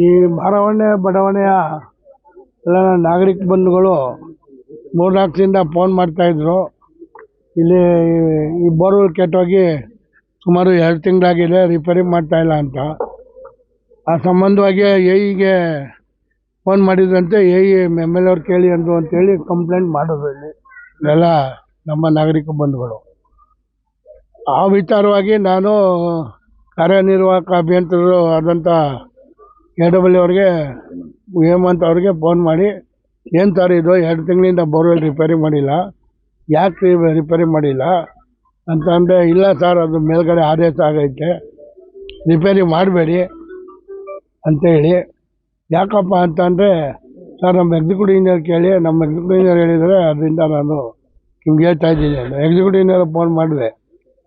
ಈ ಮಾರವಣ್ಣೆ ಬಡಾವಣೆಯ ಎಲ್ಲ ನಾಗರಿಕ ಬಂಧುಗಳು ಮೂರ್ನಾಲ್ಕು ದಿನದಿಂದ ಫೋನ್ ಮಾಡ್ತಾಯಿದ್ರು ಇಲ್ಲಿ ಈ ಬೋರ್ವೆಲ್ ಕೆಟ್ಟೋಗಿ ಸುಮಾರು ಎರಡು ತಿಂಗಳಾಗಿದೆ ರಿಪೇರಿ ಮಾಡ್ತಾಯಿಲ್ಲ ಅಂತ. ಆ ಸಂಬಂಧವಾಗಿ ಎ ಫೋನ್ ಮಾಡಿದ್ರಂತೆ ಎ ಇ ಎಂ ಎಲ್ ಅವ್ರು ಕೇಳಿ ಅಂದರು ಅಂತೇಳಿ ಕಂಪ್ಲೇಂಟ್ ಮಾಡೋದು ಇಲ್ಲಿ ಎಲ್ಲ ನಮ್ಮ ನಾಗರಿಕ ಬಂಧುಗಳು. ಆ ವಿಚಾರವಾಗಿ ನಾನು ಕಾರ್ಯನಿರ್ವಾಹಕ ಅಭಿಯಂತರರು ಆದಂಥ ಡಬ್ಲ್ಯೂ ಅವ್ರಿಗೆ ಹೇಮಂತ್ ಅವ್ರಿಗೆ ಫೋನ್ ಮಾಡಿ, ಏನು ಸರ್ ಇದು? ಎರಡು ತಿಂಗಳಿಂದ ಬೋರ್ವೆಲ್ ರಿಪೇರಿ ಮಾಡಿಲ್ಲ. ಯಾಕೆ ರಿಪೇರಿ ಮಾಡಿಲ್ಲ? ಅಂತ ಅಂದರೆ, ಇಲ್ಲ ಸರ್ ಅದು ಮೇಲ್ಗಡೆ ಆದೇಶ ಆಗೈತೆ. ರಿಪೇರಿ ಮಾಡಬೇಡಿ ಅಂತೇಳಿ ಯಾಕಪ್ಪ ಅಂತಂದರೆ ಸರ್ ನಮ್ಮ ಎಕ್ಸಿಕ್ಯೂಟಿವ್ ಇಂಜಿನಿಯರ್ ಕೇಳಿ, ನಮ್ಮ ಎಕ್ಸಿಕ್ಯೂಟಿವ್ ಇಂಜಿನಿಯರ್ ಹೇಳಿದರೆ ಅದರಿಂದ ನಾನು ನಿಮ್ಗೆ ಹೇಳ್ತಾ ಇದ್ದೀನಿ. ಅಂತ ಎಕ್ಸಿಕ್ಯೂಟಿವ್ ಇಂಜಿನಿಯರ್ ಫೋನ್ ಮಾಡಿದೆ.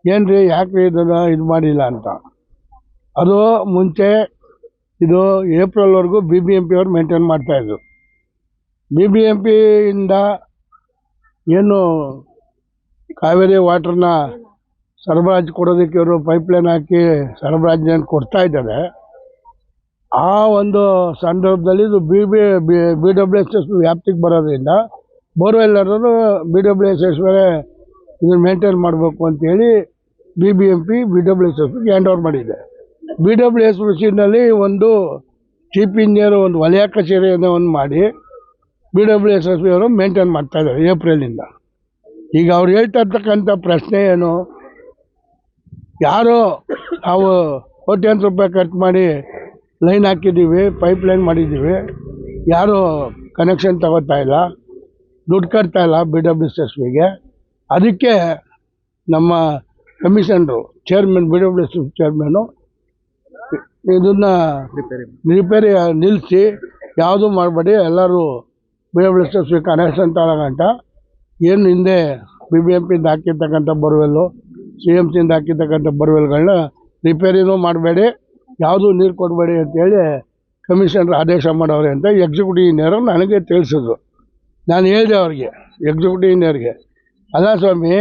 ಏನು ರೀ ಯಾಕೆ ಇದನ್ನು ಇದು ಮಾಡಿಲ್ಲ ಅಂತ? ಅದು ಮುಂಚೆ ಇದು ಏಪ್ರಿಲ್ವರೆಗೂ ಬಿ ಬಿ ಎಂ ಪಿ ಮಾಡ್ತಾ ಮೇಂಟೈನ್ ಮಾಡ್ತಾಯಿದ್ರು ಬಿ ಬಿ ಎಂ ಪಿಯಿಂದ ಏನು ಕಾವೇರಿ ವಾಟ್ರನ್ನ ಸರಬರಾಜು ಕೊಡೋದಕ್ಕೆ ಇವರು ಪೈಪ್ಲೈನ್ ಹಾಕಿ ಸರಬರಾಜು ಕೊಡ್ತಾ ಇದ್ದಾರೆ. ಆ ಒಂದು ಸಂದರ್ಭದಲ್ಲಿ ಇದು B B B W S S ವ್ಯಾಪ್ತಿಗೆ ಬರೋದ್ರಿಂದ ಬೋರ್ವೆಲ್ಲರೂ ಬಿ ಡಬ್ಲ್ಯೂ ಎಸ್ ಎಸ್ ಮೇಲೆ ಇದನ್ನು ಮೇಂಟೈನ್ ಮಾಡಬೇಕು ಅಂತೇಳಿ B B M P B W S ಎಸ್ಗೆ ಹ್ಯಾಂಡ್ ಓವರ್ ಮಾಡಿದೆ. ಬಿ ಡಬ್ಲ್ಯೂ ಎಸ್ ಮಿಷಿನಲ್ಲಿ ಒಂದು ಚೀಫ್ ಇಂಜಿನಿಯರ್ ಒಂದು ವಲಯ ಕಚೇರಿಯನ್ನು ಒಂದು ಮಾಡಿ B W S S B ಅವರು ಮೇಂಟೈನ್ ಮಾಡ್ತಾ ಇದ್ದಾರೆ ಏಪ್ರಿಲಿಂದ ಈಗ ಅವ್ರು ಹೇಳ್ತಾ ಇರ್ತಕ್ಕಂಥ ಪ್ರಶ್ನೆ ಏನು? ಯಾರೋ ನಾವು ಕೋಟ್ಯಾಂತರ ರೂಪಾಯಿ ಖರ್ಚು ಮಾಡಿ ಲೈನ್ ಹಾಕಿದ್ದೀವಿ ಪೈಪ್ ಲೈನ್ ಮಾಡಿದ್ದೀವಿ, ಯಾರೂ ಕನೆಕ್ಷನ್ ತಗೋತಾ ಇಲ್ಲ, ದುಡ್ಡು ಕಟ್ತಾ ಇಲ್ಲ ಬಿ ಡಬ್ಲ್ಯೂ ಎಸ್ ಎಸ್ ಬಿಗೆ ಅದಕ್ಕೆ ನಮ್ಮ ಕಮಿಷನ್ರು chairman B W S chairman ಇದನ್ನು ರಿಪೇರಿ ನಿಲ್ಲಿಸಿ ಯಾವುದೂ ಮಾಡಬೇಡಿ ಎಲ್ಲರೂ B W S S connection ಏನು ಹಿಂದೆ ಬಿ ಬಿ ಎಂ ಪಿಯಿಂದ ಹಾಕಿರ್ತಕ್ಕಂಥ ಬೋರ್ವೆಲ್ಲು ಸಿ ಎಂ ಸಿಯಿಂದ ಹಾಕಿರ್ತಕ್ಕಂಥ ಬೋರ್ವೆಲ್ಗಳನ್ನ ರಿಪೇರಿನೂ ಮಾಡಬೇಡಿ ಯಾವುದೂ ನೀರು ಕೊಡಬೇಡಿ ಅಂತೇಳಿ ಕಮಿಷನರ್ ಆದೇಶ ಮಾಡೋರೆ ಅಂತ ಎಕ್ಸಿಕ್ಯೂಟಿವ್ ಇಂಜಿನಿಯರ್ ನನಗೆ ತಿಳಿಸಿದ್ರು. ನಾನು ಹೇಳಿದೆ ಅವ್ರಿಗೆ ಎಕ್ಸಿಕ್ಯೂಟಿವ್ ಇಂಜಿನಿಯರ್ಗೆ ಅಲ್ಲ ಸ್ವಾಮಿ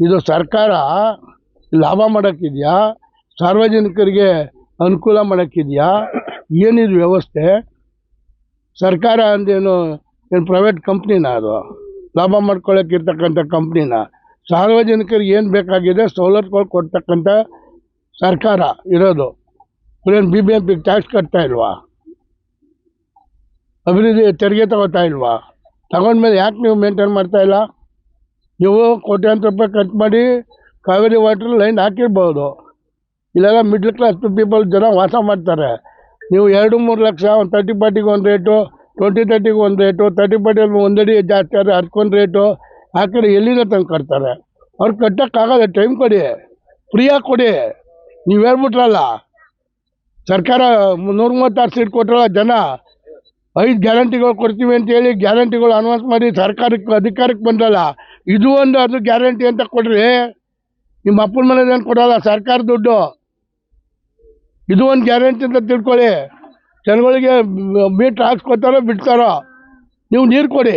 ಇದು ಸರ್ಕಾರ ಲಾಭ ಮಾಡೋಕ್ಕಿದೆಯಾ? ಸಾರ್ವಜನಿಕರಿಗೆ ಅನುಕೂಲ ಮಾಡೋಕ್ಕಿದೆಯಾ? ಏನಿದು ವ್ಯವಸ್ಥೆ? ಸರ್ಕಾರ ಅಂದೇನು, ಏನು ಪ್ರೈವೇಟ್ ಕಂಪ್ನಿನ ಅದು? ಲಾಭ ಮಾಡ್ಕೊಳ್ಳೋಕೆ ಇರ್ತಕ್ಕಂಥ ಕಂಪ್ನಿನ ಸಾರ್ವಜನಿಕರಿಗೆ ಏನು ಬೇಕಾಗಿದೆ, ಸವಲತ್ತುಗಳು ಕೊಡ್ತಕ್ಕಂಥ ಸರ್ಕಾರ ಇರೋದು. ಇವ್ರೇನು ಬಿ ಬಿ ಎಂ ಪಿಗೆ ಟ್ಯಾಕ್ಸ್ ಕಟ್ತಾ ಇಲ್ವಾ? ಅಭಿವೃದ್ಧಿ ತೆರಿಗೆ ತಗೋತಾ ಇಲ್ವಾ? ತಗೊಂಡ್ಮೇಲೆ ಯಾಕೆ ನೀವು ಮೇಂಟೈನ್ ಮಾಡ್ತಾ ಇಲ್ಲ? ನೀವು ಕೋಟ್ಯಾಂತರ ರೂಪಾಯಿ ಖರ್ಚು ಮಾಡಿ ಕಾವೇರಿ ವಾಟರ್ ಲೈನ್ ಹಾಕಿರ್ಬೋದು. ಇಲ್ಲೆಲ್ಲ ಮಿಡ್ಲ್ ಕ್ಲಾಸ್ ಪೀಪಲ್ ಜನ ವಾಸ ಮಾಡ್ತಾರೆ. ನೀವು ಎರಡು ಮೂರು ಲಕ್ಷ, ಒಂದು ತರ್ಟಿ ಫಾರ್ಟಿಗೆ ಒಂದು ರೇಟು ಟ್ವೆಂಟಿ ತರ್ಟಿಗೆ ಒಂದು ರೇಟು ತರ್ಟಿ ಪಾರ್ಟಿಯಲ್ಲಿ ಒಂದಡಿ ಜಾಸ್ತಿ ಆದರೆ ಅದಕ್ಕೊಂದು ರೇಟು ಆ ಕಡೆ ಎಲ್ಲಿಂದ ತಂದು ಕಟ್ತಾರೆ? ಅವ್ರು ಕಟ್ಟೋಕ್ಕಾಗಲ್ಲ ಟೈಮ್ ಕೊಡಿ ಫ್ರೀಯಾಗಿ ಕೊಡಿ. ನೀವು ಹೇಳ್ಬಿಟ್ರಲ್ಲ, ಸರ್ಕಾರ ನೂರ ಮೂವತ್ತಾರು ಸೀಟ್ ಕೊಟ್ಟರಲ್ಲ ಜನ, ಐದು ಗ್ಯಾರಂಟಿಗಳು ಕೊಡ್ತೀವಿ ಅಂತೇಳಿ ಗ್ಯಾರಂಟಿಗಳು ಅನೌನ್ಸ್ ಮಾಡಿ ಸರ್ಕಾರಕ್ಕೆ, ಅಧಿಕಾರಕ್ಕೆ ಬಂದಲ್ಲ ಇದು ಒಂದು ಅದು ಗ್ಯಾರಂಟಿ ಅಂತ ಕೊಡ್ರಿ. ನಿಮ್ಮ ಅಪ್ಪನ ಮನೇದೇನು ಕೊಡೋಲ್ಲ, ಸರ್ಕಾರ ದುಡ್ಡು. ಇದು ಒಂದು ಗ್ಯಾರಂಟಿ ಅಂತ ತಿಳ್ಕೊಳ್ಳಿ. ಜನಗಳಿಗೆ ಮೀಟ್ರ್ ಹಾಕ್ಸ್ಕೊತಾರೋ ಬಿಡ್ತಾರೋ? ನೀವು ನೀರು ಕೊಡಿ.